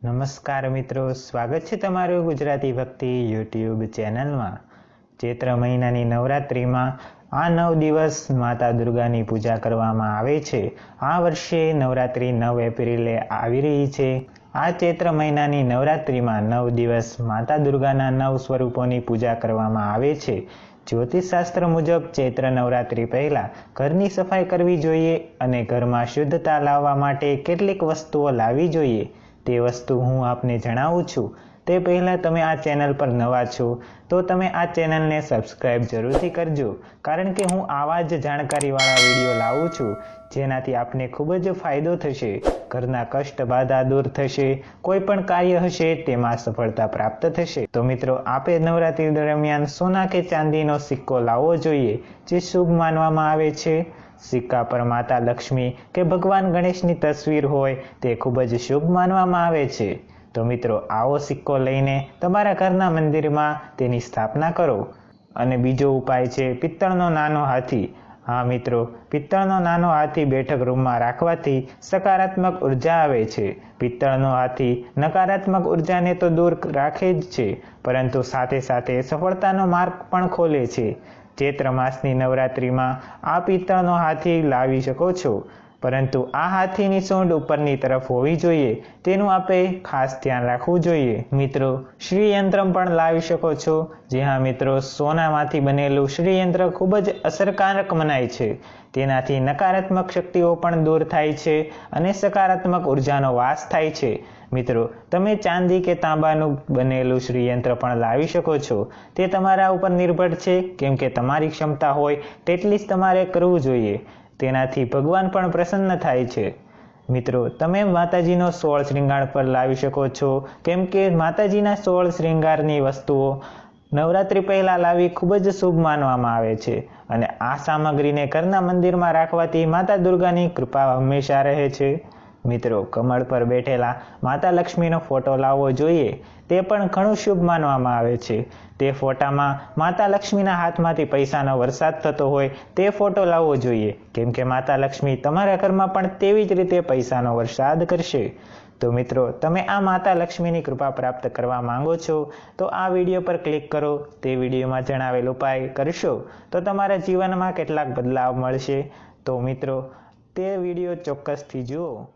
નમસ્કાર મિત્રો, સ્વાગત છે તમારું ગુજરાતી ભક્તિ યુટ્યુબ ચેનલમાં. ચૈત્ર મહિનાની નવરાત્રિમાં આ નવ દિવસ માતા દુર્ગાની પૂજા કરવામાં આવે છે. આ વર્ષે નવરાત્રિ નવ એપ્રિલે આવી રહી છે. આ ચૈત્ર મહિનાની નવરાત્રિમાં નવ દિવસ માતા દુર્ગાના નવ સ્વરૂપોની પૂજા કરવામાં આવે છે. જ્યોતિષશાસ્ત્ર મુજબ ચૈત્ર નવરાત્રિ પહેલાં ઘરની સફાઈ કરવી જોઈએ અને ઘરમાં શુદ્ધતા લાવવા માટે કેટલીક વસ્તુઓ લાવવી જોઈએ. તે વસ્તુ હું આપને જણાવું છું. તે પહેલાં તમે આ ચેનલ પર નવા છો, તો તમે આ ચેનલને સબસ્ક્રાઈબ જરૂરથી કરજો. કારણ કે હું આવા જ જાણકારીવાળા વીડિયો લાવું છું, જેનાથી આપને ખૂબ જ ફાયદો થશે, ઘરના કષ્ટ બાધા દૂર થશે, કોઈ પણ કાર્ય હશે તેમાં સફળતા પ્રાપ્ત થશે. તો મિત્રો, આપે નવરાત્રિ દરમિયાન સોના કે ચાંદીનો સિક્કો લાવવો જોઈએ, જે શુભ માનવામાં આવે છે. સિક્કા પર માતા લક્ષ્મી કે ભગવાન ગણેશની તસવીર હોય તે ખૂબ જ શુભ માનવામાં આવે છે. તો મિત્રો, આવો સિક્કો લઈને તમારા ઘરના મંદિરમાં તેની સ્થાપના કરો. અને બીજો ઉપાય છે પિત્તળનો નાનો હાથી. હા મિત્રો, પિત્તળનો નાનો હાથી બેઠક રૂમમાં રાખવાથી સકારાત્મક ઊર્જા આવે છે. પિત્તળનો હાથી નકારાત્મક ઉર્જાને તો દૂર રાખે જ છે, પરંતુ સાથે સાથે સફળતાનો માર્ગ પણ ખોલે છે. ચૈત્ર માસની નવરાત્રિમાં આ પિત્તળનો હાથી લાવી શકો છો. પરંતુ આ હાથીની સૂંઢ ઉપરની તરફ હોવી જોઈએ, તેનું આપે ખાસ ધ્યાન રાખવું જોઈએ. મિત્રો શ્રીયંત્ર પણ લાવી શકો છો. જે હા, મિત્રો, સોનામાંથી બનેલું શ્રીયંત્ર ખૂબ જ અસરકારક મનાય છે. તેનાથી નકારાત્મક શક્તિઓ પણ દૂર થાય છે અને સકારાત્મક ઉર્જાનો વાસ થાય છે. મિત્રો, તમે ચાંદી કે તાંબાનું બનેલું શ્રીયંત્ર પણ લાવી શકો છો. તે તમારા ઉપર નિર્ભર છે. કેમ કે તમારી ક્ષમતા હોય, તેટલી જ તમારે કરવું જોઈએ. તેનાથી ભગવાન પણ પ્રસન્ન થાય છે. મિત્રો, તમે માતાજીનો સોળ શ્રૃંગાર પર લાવી શકો છો. કેમ કે માતાજીના સોળ શ્રૃંગારની વસ્તુઓ નવરાત્રિ પહેલાં લાવી ખૂબ જ શુભ માનવામાં આવે છે અને આ સામગ્રીને ઘરના મંદિરમાં રાખવાથી માતા દુર્ગાની કૃપા હંમેશા રહે છે. મિત્રો, કમળ પર બેઠેલા માતા લક્ષ્મીનો ફોટો લાવવો જોઈએ, તે પણ ઘણું શુભ માનવામાં આવે છે. તે ફોટામાં માતા લક્ષ્મીના હાથમાંથી પૈસાનો વરસાદ થતો હોય, તે ફોટો લાવવો જોઈએ. કેમ કે માતા લક્ષ્મી તમારા ઘરમાં પણ તેવી જ રીતે પૈસાનો વરસાદ કરશે. તો મિત્રો, તમે આ માતા લક્ષ્મીની કૃપા પ્રાપ્ત કરવા માંગો છો, તો આ વીડિયો પર ક્લિક કરો. તે વિડીયોમાં જણાવેલ ઉપાય કરશો, તો તમારા જીવનમાં કેટલાક બદલાવ મળશે. તો મિત્રો, તે વીડિયો ચોક્કસથી જુઓ.